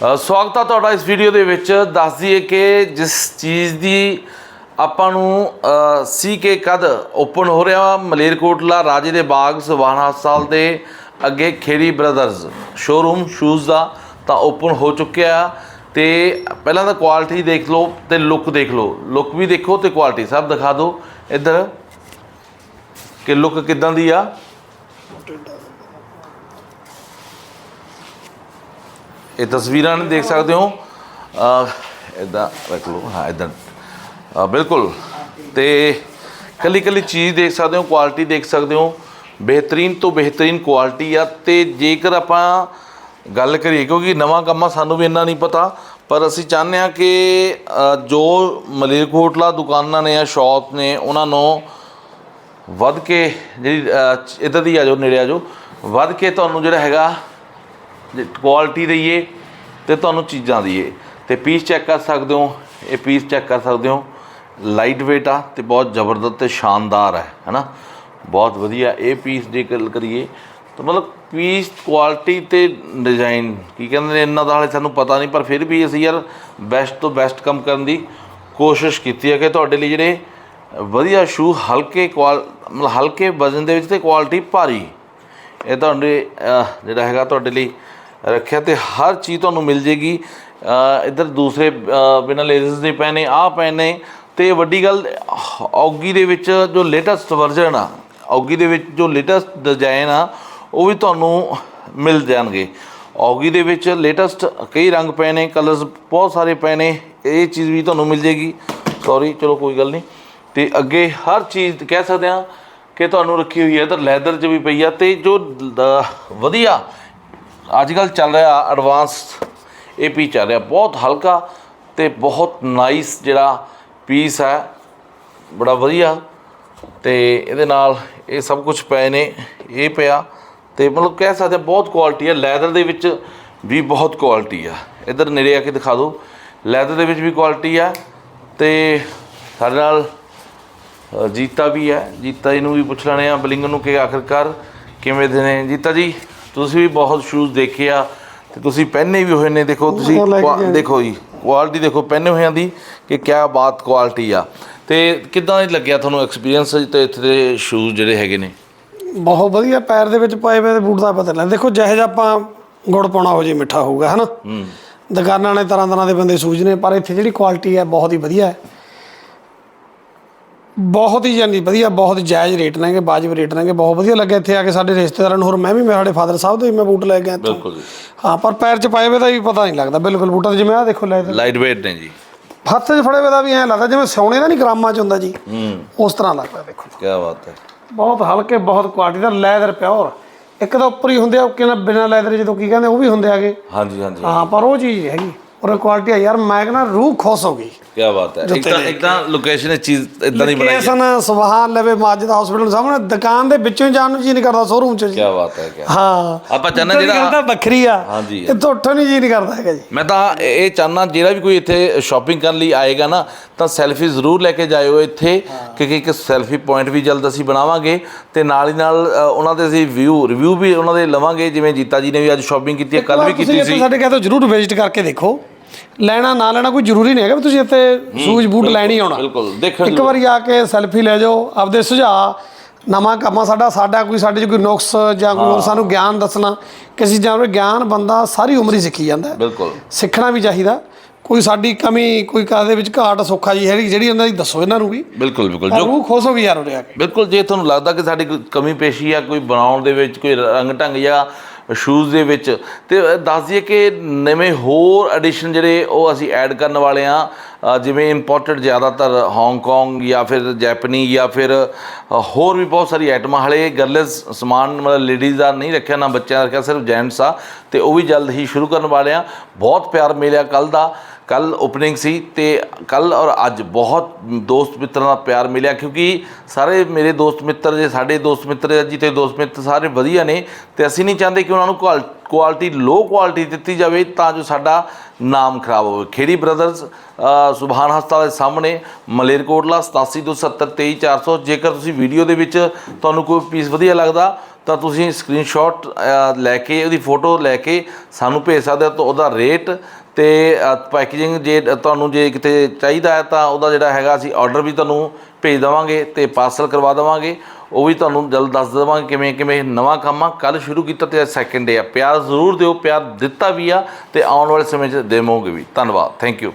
ਸਵਾਗਤ ਹੈ ਤੁਹਾਡਾ ਇਸ ਵੀਡੀਓ ਦੇ ਵਿੱਚ। ਦੱਸ ਦਈਏ ਕਿ ਜਿਸ ਚੀਜ਼ ਦੀ ਆਪਾਂ ਨੂੰ ਸੀ ਕੇ ਕਦ ਓਪਨ ਹੋ ਰਿਹਾ ਮਲੇਰਕੋਟਲਾ ਰਾਜੇ ਦੇ ਬਾਗ ਸੁਭਾਨ ਹਸਪਤਾਲ ਦੇ ਅੱਗੇ ਖੇਰੀ ਬ੍ਰਦਰਜ਼ ਸ਼ੋਰੂਮ ਸ਼ੂਜ਼ ਦਾ ਤਾਂ ਓਪਨ ਹੋ ਚੁੱਕਿਆ ਤੇ ਪਹਿਲਾਂ ਤਾਂ ਕੁਆਲਿਟੀ ਦੇਖ ਲਓ ਤੇ ਲੁੱਕ ਦੇਖ ਲਓ। ਲੁੱਕ ਵੀ ਦੇਖੋ ਤੇ ਕੁਆਲਿਟੀ ਸਭ ਦਿਖਾ ਦਿਓ। ਇੱਧਰ, ਕਿ ਲੁੱਕ ਕਿਦਾਂ ਦੀ ਆ? ਇਹ ਤਸਵੀਰਾਂ ਨੇ ਦੇਖ ਸਕਦੇ ਹੋ। ਇਦਾਂ ਰੱਖ ਲਓ। ਹਾਂ ਇਦਾਂ ਬਿਲਕੁਲ। ਤੇ ਕੱਲੀ ਕੱਲੀ ਚੀਜ਼ ਦੇਖ ਸਕਦੇ ਹੋ ਕੁਆਲਿਟੀ ਦੇਖ ਸਕਦੇ ਹੋ। ਬਿਹਤਰੀਨ ਤੋਂ ਬਿਹਤਰੀਨ ਕੁਆਲਿਟੀ ਆ। ਤੇ ਜੇਕਰ ਆਪਾਂ ਗੱਲ ਕਰੀਏ ਕਿਉਂਕਿ ਨਵਾਂ ਕੰਮਾਂ ਸਾਨੂੰ ਵੀ ਇੰਨਾ ਨਹੀਂ ਪਤਾ ਪਰ ਅਸੀਂ ਚਾਹੁੰਦੇ ਹਾਂ ਕਿ ਅ, ਜੋ ਮਲੇਰਕੋਟਲਾ ਦੁਕਾਨਾਂ ਨੇ ਜਾਂ ਸ਼ਾਪ ਨੇ ਉਹਨਾਂ ਨੂੰ ਵੱਧ ਕੇ ਜਿਹੜੀ ਇਧਰ ਦੀ ਆ ਜਾਓ ਨੇੜੇ ਆ ਜਾਓ ਵੱਧ ਕੇ ਤੁਹਾਨੂੰ ਜਿਹੜਾ ਹੈਗਾ ਕੁਆਲਿਟੀ ਦਈਏ ਤੇ ਤੁਹਾਨੂੰ ਚੀਜ਼ਾਂ ਦਈਏ। ਤੇ ਪੀਸ ਚੈੱਕ ਕਰ ਸਕਦੇ ਹੋ, ਇਹ ਪੀਸ ਚੈੱਕ ਕਰ ਸਕਦੇ ਹੋ। ਲਾਈਟ weight ਆ ਤੇ ਬਹੁਤ ਜ਼ਬਰਦਸਤ ਤੇ ਸ਼ਾਨਦਾਰ ਹੈ, ਹੈਨਾ? ਬਹੁਤ ਵਧੀਆ, ਇਹ ਪੀਸ ਦੀ ਗੱਲ ਕਰੀਏ ਤਾਂ ਮਤਲਬ ਪੀਸ ਕੁਆਲਿਟੀ ਤੇ ਡਿਜ਼ਾਈਨ ਕੀ ਕਹਿੰਦੇ ਨੇ, ਇਹਨਾਂ ਦਾ ਹਾਲੇ ਸਾਨੂੰ ਪਤਾ ਨਹੀਂ, ਪਰ ਫਿਰ ਵੀ ਅਸੀਂ ਯਾਰ ਬੈਸਟ ਤੋਂ ਬੈਸਟ ਕੰਮ ਕਰਨ ਦੀ ਕੋਸ਼ਿਸ਼ ਕੀਤੀ ਹੈ ਕਿ ਤੁਹਾਡੇ ਲਈ ਜਿਹੜੇ ਵਧੀਆ ਸ਼ੂ ਹਲਕੇ ਕੁਆਲ ਮਤਲਬ ਹਲਕੇ ਵਜ਼ਨ ਦੇ ਵਿੱਚ ਤੇ ਕੁਆਲਿਟੀ ਭਾਰੀ। ਇਹ ਤੁਹਾਡੇ ਜਿਹੜਾ ਹੈਗਾ ਤੁਹਾਡੇ ਲਈ ਰੱਖਿਆ ਤੇ ਹਰ ਚੀਜ਼ ਤੁਹਾਨੂੰ ਮਿਲ ਜੇਗੀ। ਅਹ, ਇੱਧਰ ਦੂਸਰੇ ਬਿਨਾਂ ਲੇਜ਼ਰਸ ਦੇ ਪਏ ਨੇ ਆਹ ਪਏ ਨੇ ਤੇ ਵੱਡੀ ਗੱਲ ਔਗੀ ਦੇ ਵਿੱਚ ਜੋ ਲੇਟੈਸਟ ਵਰਜ਼ਨ ਆ ਔਗੀ ਦੇ ਵਿੱਚ ਜੋ ਲੇਟੈਸਟ ਡਿਜ਼ਾਈਨ ਆ ਉਹ ਵੀ ਤੁਹਾਨੂੰ ਮਿਲ ਜਾਣਗੇ। ਔਗੀ ਦੇ ਵਿੱਚ ਲੇਟੈਸਟ ਕਈ ਰੰਗ ਪਏ ਨੇ ਕਲਰਸ ਬਹੁਤ ਸਾਰੇ ਪਏ ਨੇ ਇਹ ਚੀਜ਼ ਵੀ ਤੁਹਾਨੂੰ ਮਿਲ ਜੇਗੀ। ਸੌਰੀ ਚਲੋ ਕੋਈ ਗੱਲ ਨਹੀਂ। ਤੇ ਅੱਗੇ ਹਰ ਚੀਜ਼ ਕਹਿ ਸਕਦੇ ਆ ਕਿ ਤੁਹਾਨੂੰ ਰੱਖੀ ਹੋਈ ਹੈ ਤਾਂ ਲੈਦਰ 'ਚ ਵੀ ਪਈ ਆ ਤੇ ਜੋ ਵਧੀਆ ਅੱਜ ਕੱਲ ਚੱਲ ਰਿਹਾ ਐਡਵਾਂਸ ਇਹ ਪੀ ਚੱਲ ਰਿਹਾ। ਬਹੁਤ ਹਲਕਾ ਤੇ ਬਹੁਤ ਨਾਈਸ ਜਿਹੜਾ ਪੀਸ ਹੈ। ਬੜਾ ਵਧੀਆ ਤੇ ਇਹਦੇ ਨਾਲ ਇਹ ਸਭ ਕੁਝ ਪਏ ਨੇ। ਇਹ ਪਿਆ ਤੇ ਮਤਲਬ ਕਹਿ ਸਕਦੇ ਬਹੁਤ ਕੁਆਲਿਟੀ ਹੈ। ਲੈਦਰ ਦੇ ਵਿੱਚ ਵੀ ਬਹੁਤ ਕੁਆਲਿਟੀ ਆ ਇਧਰ ਨੇੜੇ ਆ ਕੇ ਦਿਖਾ ਦਿਓ। ਲੈਦਰ ਦੇ ਵਿੱਚ ਵੀ ਕੁਆਲਿਟੀ ਆ ਤੇ ਸਾਡੇ ਨਾਲ ਜੀਤਾ ਵੀ ਹੈ। ਜੀਤਾ ਜੀ ਨੂੰ ਵੀ ਪੁੱਛ ਲੈਣੇ ਆ। ਬਲਿੰਗ ਨੂੰ ਕਿ ਆਖਿਰਕਾਰ ਕਿਵੇਂ ਦੇ ਨੇ? ਜੀਤਾ ਜੀ। ਤੁਸੀਂ ਵੀ ਬਹੁਤ ਸ਼ੂਜ਼ ਦੇਖੇ ਆ ਤੇ ਤੁਸੀਂ ਪਹਿਨੇ ਵੀ ਹੋਏ ਨੇ ਦੇਖੋ ਤੁਸੀਂ ਕੁਆ-। ਦੇਖੋ ਜੀ ਕੁਆਲਿਟੀ ਦੇਖੋ ਪਹਿਨੇ ਹੋਇਆਂ ਦੀ ਕਿ ਕਿਆ ਬਾਤ ਕੁਆਲਿਟੀ ਆ। ਤੇ ਕਿਦਾਂ ਲੱਗਿਆ ਤੁਹਾਨੂੰ ਐਕਸਪੀਰੀਅੰਸ ਤੇ ਇੱਥੇ ਦੇ ਸ਼ੂਜ਼ ਜਿਹੜੇ ਹੈਗੇ ਨੇ? ਬਹੁਤ ਵਧੀਆ ਪੈਰ ਦੇ ਵਿੱਚ ਪਾਏ ਹੋਏ ਤੇ ਬੂਟ ਦਾ ਪਤਾ ਲੱਗਦਾ। ਦੇਖੋ ਜਿਹੇ ਜਿਹਾ ਆਪਾਂ ਗੁੜ ਪਾਉਣਾ ਹੋ ਜੇ ਮਿੱਠਾ ਹੋਊਗਾ ਹਨਾ? ਦੁਕਾਨਾਂ ਨੇ ਤਰ੍ਹਾਂ ਤਰ੍ਹਾਂ ਦੇ ਬੰਦੇ ਸੂਝ ਨੇ ਪਰ ਇੱਥੇ ਜਿਹੜੀ ਕੁਆਲਿਟੀ ਹੈ ਬਹੁਤ ਹੀ ਵਧੀਆ ਹੈ। ਬਹੁਤ ਹੀ ਜਾਨੀ ਵਧੀਆ ਬਹੁਤ ਜਾਇਜ਼ ਰੇਟ ਨੇਗੇ ਵਾਜਬ ਰੇਟ ਨੇਗੇ ਬਹੁਤ ਵਧੀਆ ਲੱਗਿਆ ਇੱਥੇ ਆ ਕੇ ਸਾਡੇ ਰਿਸ਼ਤੇਦਾਰਾਂ ਨੂੰ। ਹੋਰ ਮੈਂ ਵੀ ਮੇਰੇ ਫਾਦਰ ਸਾਹਿਬ ਦੇ ਵੀ ਮੈਂ ਬੂਟ ਲੈ ਕੇ ਆਇਆ ਇੱਥੋਂ। ਬਿਲਕੁਲ ਜੀ। ਹਾਂ ਪਰ ਪੈਰ 'ਚ ਪਾਏ ਹੋਏ ਦਾ ਵੀ ਪਤਾ ਨਹੀਂ ਲੱਗਦਾ। ਬਿਲਕੁਲ ਬੂਟਾਂ ਦੇ ਜਿਵੇਂ ਆ ਦੇਖੋ ਲੈ ਲਾਈਟ weight ਨੇ ਜੀ। ਹੱਥ 'ਚ ਫੜੇ ਹੋਏ ਦਾ ਵੀ ਐਂ ਲੱਗਦਾ ਜਿਵੇਂ ਸੋਨੇ ਦਾ ਨਹੀਂ ਗ੍ਰਾਮਾਂ 'ਚ ਹੁੰਦਾ ਜੀ। ਹੂੰ। ਉਸ ਤਰ੍ਹਾਂ ਲੱਗਦਾ ਦੇਖੋ। ਕਿਆ ਬਾਤ ਹੈ। ਬਹੁਤ ਹਲਕੇ ਬਹੁਤ ਕੁਆਲਿਟੀ ਦਾ ਲੈਦਰ ਪਿਓਰ ਇੱਕ ਤਾਂ ਉੱਪਰ ਹੀ ਹੁੰਦੇ ਆ ਕਿ ਬਿਨਾਂ ਲੈਦਰ ਜਦੋਂ ਕੀ ਕਹਿੰਦੇ ਉਹ ਵੀ ਹੁੰਦੇ ਆਗੇ ਹਾਂਜੀ ਹਾਂਜੀ ਹਾਂ ਪਰ ਉਹ ਚੀਜ਼ ਹੈਗੀ ਔਰ ਕੁਆਲਿਟੀ ਆ। ਯਾਰ ਮੈਂ ਕਹਿੰਦਾ ਰੂਹ ਖੁਸ਼ ਹੋ ਗਈ। ਕਿਆ ਬਾਤ ਹੈ। ਇੱਕ ਤਾਂ ਇੱਕ ਤਾਂ ਲੋਕੇਸ਼ਨ ਇਹ ਚੀਜ਼ ਇਦਾਂ ਦੀ ਬਣਾਈ ਹੈ। ਲੋਕੇਸ਼ਨ ਸੁਭਾਨ ਲਵੇ ਮਾਜਦ ਹਸਪੀਟਲ ਸਾਹਮਣੇ ਦੁਕਾਨ ਦੇ ਵਿੱਚੋਂ ਹੀ ਜਾਣ ਨੂੰ ਜੀ ਨਹੀਂ ਕਰਦਾ ਸ਼ੋਰੂਮ ਚ ਜੀ ਕਿਆ ਬਾਤ ਹੈ ਕਿਆ ਹਾਂ। ਆਪਾਂ ਚਾਹੁੰਦੇ ਜਿਹੜਾ- ਗੱਲ ਤਾਂ ਵੱਖਰੀ ਆ। ਹਾਂਜੀ। ਇੱਥੋਂ ਉੱਠਣ ਨੂੰ ਜੀ ਨਹੀਂ ਕਰਦਾ ਹੈਗਾ ਜੀ। ਮੈਂ ਤਾਂ ਇਹ ਚਾਹਨਾ ਜਿਹੜਾ ਵੀ ਕੋਈ ਇੱਥੇ ਸ਼ਾਪਿੰਗ ਕਰਨ ਲਈ ਆਏਗਾ ਨਾ ਤਾਂ ਸੈਲਫੀ ਜ਼ਰੂਰ ਲੈ ਕੇ ਜਾਇਓ ਇੱਥੇ ਕਿਉਂਕਿ ਇੱਕ ਸੈਲਫੀ ਪੁਆਇੰਟ ਵੀ ਜਲਦ ਅਸੀਂ ਬਣਾਵਾਂਗੇ ਤੇ ਨਾਲ ਹੀ ਨਾਲ ਉਹਨਾਂ ਦੇ ਅਸੀਂ ਵਿਊ ਰਿਵਿਊ ਵੀ ਉਹਨਾਂ ਦੇ ਲਵਾਂਗੇ ਜਿਵੇਂ ਜੀਤਾ ਜੀ ਨੇ ਵੀ ਅੱਜ ਸ਼ਾਪਿੰਗ ਕੀਤੀ ਹੈ ਕੱਲ ਵੀ ਕੀਤੀ ਸੀ। ਸਾਡੇ ਕਹੇ ਤੋਂ ਜਰੂਰ ਵਿਜ਼ਿਟ ਕਰਕੇ ਦੇਖੋ। ਲੈਣਾ ਨਾ ਲੈਣਾ ਕੋਈ ਜ਼ਰੂਰੀ ਨਹੀਂ ਹੈਗਾ ਵੀ ਤੁਸੀਂ ਇੱਥੇ ਸੂਜ ਬੂਟ ਲੈਣ ਆਉਣਾ। ਬਿਲਕੁਲ ਦੇਖਣ ਇੱਕ ਵਾਰੀ ਆ ਕੇ ਸੈਲਫੀ ਲੈ ਜਾਓ ਆਪਦੇ ਸੁਝਾਅ ਨਵਾਂ ਕੰਮਾਂ ਸਾਡਾ ਸਾਡਾ ਕੋਈ ਸਾਡੇ 'ਚ ਕੋਈ ਨੁਕਸ ਜਾਂ ਕੋਈ ਹੋਰ ਸਾਨੂੰ ਗਿਆਨ ਦੱਸਣਾ ਕਿਸੇ ਚੀਜ਼ਾਂ ਬਾਰੇ ਗਿਆਨ ਬੰਦਾ ਸਾਰੀ ਉਮਰ ਹੀ ਸਿੱਖੀ ਜਾਂਦਾ। ਬਿਲਕੁਲ। ਸਿੱਖਣਾ ਵੀ ਚਾਹੀਦਾ। ਕੋਈ ਸਾਡੀ ਕਮੀ ਕੋਈ ਕਾਦੇ ਵਿੱਚ ਘਾਟ ਸੌਖਾ ਜੀ ਹੈਗੀ ਜਿਹੜੀ ਉਹਨਾਂ ਦੀ ਦੱਸੋ ਇਹਨਾਂ ਨੂੰ ਵੀ। ਬਿਲਕੁਲ ਬਿਲਕੁਲ। ਜੋ ਰੂਹ ਖੁਸ਼ ਹੋ ਗਈ ਯਾਰ ਉਰੇ ਆ ਕੇ ਬਿਲਕੁਲ ਜੇ ਤੁਹਾਨੂੰ ਲੱਗਦਾ ਕਿ ਸਾਡੀ ਕੋਈ ਕਮੀ ਪੇਸ਼ੀ ਆ ਕੋਈ ਬਣਾਉਣ ਦੇ ਵਿੱਚ ਕੋਈ ਰੰਗ ਢੰਗ ਜਾਂ ਸ਼ੂਜ਼ ਦੇ ਵਿੱਚ। ਤੇ ਦੱਸ ਦਈਏ ਕਿ ਨਵੇਂ ਹੋਰ ਐਡੀਸ਼ਨ ਜਿਹੜੇ ਉਹ ਅਸੀਂ ਐਡ ਕਰਨ ਵਾਲੇ ਆ ਜਿਵੇਂ ਇੰਪੋਰਟਡ ਜ਼ਿਆਦਾਤਰ ਹਾਂਗਕਾਂਗ ਜਾਂ ਫਿਰ ਜੈਪਨੀ ਜਾਂ ਫਿਰ ਹੋਰ ਵੀ ਬਹੁਤ ਸਾਰੀ ਆਈਟਮਾਂ ਹਲੇ ਗਰਲਸ ਸਮਾਨ ਮਤਲਬ ਲੇਡੀਜ਼ ਦਾ ਨਹੀਂ ਰੱਖਿਆ, ਨਾ ਬੱਚਿਆਂ ਦਾ ਰੱਖਿਆ, ਸਿਰਫ ਜੈਂਟਸ ਆ। ਤੇ ਉਹ ਵੀ ਜਲਦ ਹੀ ਸ਼ੁਰੂ ਕਰਨ ਵਾਲੇ ਆ। ਬਹੁਤ ਪਿਆਰ ਮਿਲਿਆ ਕੱਲ ਦਾ। ਕੱਲ ਓਪਨਿੰਗ ਸੀ ਤੇ ਕੱਲ ਔਰ ਅੱਜ ਬਹੁਤ ਦੋਸਤ ਮਿੱਤਰਾਂ ਦਾ ਪਿਆਰ ਮਿਲਿਆ, ਕਿਉਂਕਿ ਸਾਰੇ ਮੇਰੇ ਦੋਸਤ ਮਿੱਤਰ ਜੇ, ਸਾਡੇ ਦੋਸਤ ਮਿੱਤਰ ਜੀ ਤੇ ਦੋਸਤ ਮਿੱਤਰ ਸਾਰੇ ਵਧੀਆ ਨੇ। ਤੇ ਅਸੀਂ ਨਹੀਂ ਚਾਹੁੰਦੇ ਕਿ ਉਹਨਾਂ ਨੂੰ ਕੁਆਲਿਟੀ ਲੋ ਕੁਆਲਿਟੀ ਦਿੱਤੀ ਜਾਵੇ ਤਾਂ ਜੋ ਸਾਡਾ ਨਾਮ ਖਰਾਬ ਹੋਵੇ। ਖੇੜੀ ਬ੍ਰਦਰਜ਼ ਸੁਭਾਨ ਹਸਪਤਾਲ ਦੇ ਸਾਹਮਣੇ ਮਲੇਰਕੋਟਲਾ 8727232400 ਜੇਕਰ ਤੁਸੀਂ ਵੀਡੀਓ ਦੇ ਵਿੱਚ ਤੁਹਾਨੂੰ ਕੋਈ ਪੀਸ ਵਧੀਆ ਲੱਗਦਾ, ਤਾਂ ਤੁਸੀਂ ਸਕਰੀਨਸ਼ਾਟ ਲੈ ਕੇ, ਉਹਦੀ ਫੋਟੋ ਲੈ ਕੇ ਸਾਨੂੰ ਭੇਜ ਸਕਦੇ ਹੋ। ਤਾਂ ਉਹਦਾ ਰੇਟ ਤੇ ਪੈਕੇਜਿੰਗ ਜੇ ਤੁਹਾਨੂੰ ਜੇ ਕਿਤੇ ਚਾਹੀਦਾ ਹੈ ਤਾਂ ਉਹਦਾ ਜਿਹੜਾ ਹੈਗਾ ਅਸੀਂ ਆਰਡਰ ਵੀ ਤੁਹਾਨੂੰ ਭੇਜ ਦੇਵਾਂਗੇ ਤੇ ਪਾਰਸਲ ਕਰਵਾ ਦੇਵਾਂਗੇ। ਉਹ ਵੀ ਤੁਹਾਨੂੰ ਜਲਦ ਦੱਸ ਦੇਵਾਂਗੇ ਕਿਵੇਂ ਕਿਵੇਂ ਨਵਾਂ ਕੰਮ ਆ। ਕੱਲ ਸ਼ੁਰੂ ਕੀਤਾ ਤੇ ਸੈਕਿੰਡ ਡੇ ਆ। ਪਿਆਰ ਜ਼ਰੂਰ ਦਿਓ, ਪਿਆਰ ਦਿੱਤਾ ਵੀ ਆ ਤੇ ਆਉਣ ਵਾਲੇ ਸਮੇਂ 'ਚ ਦੇਵੋਗੇ ਵੀ। ਧੰਨਵਾਦ। Thank you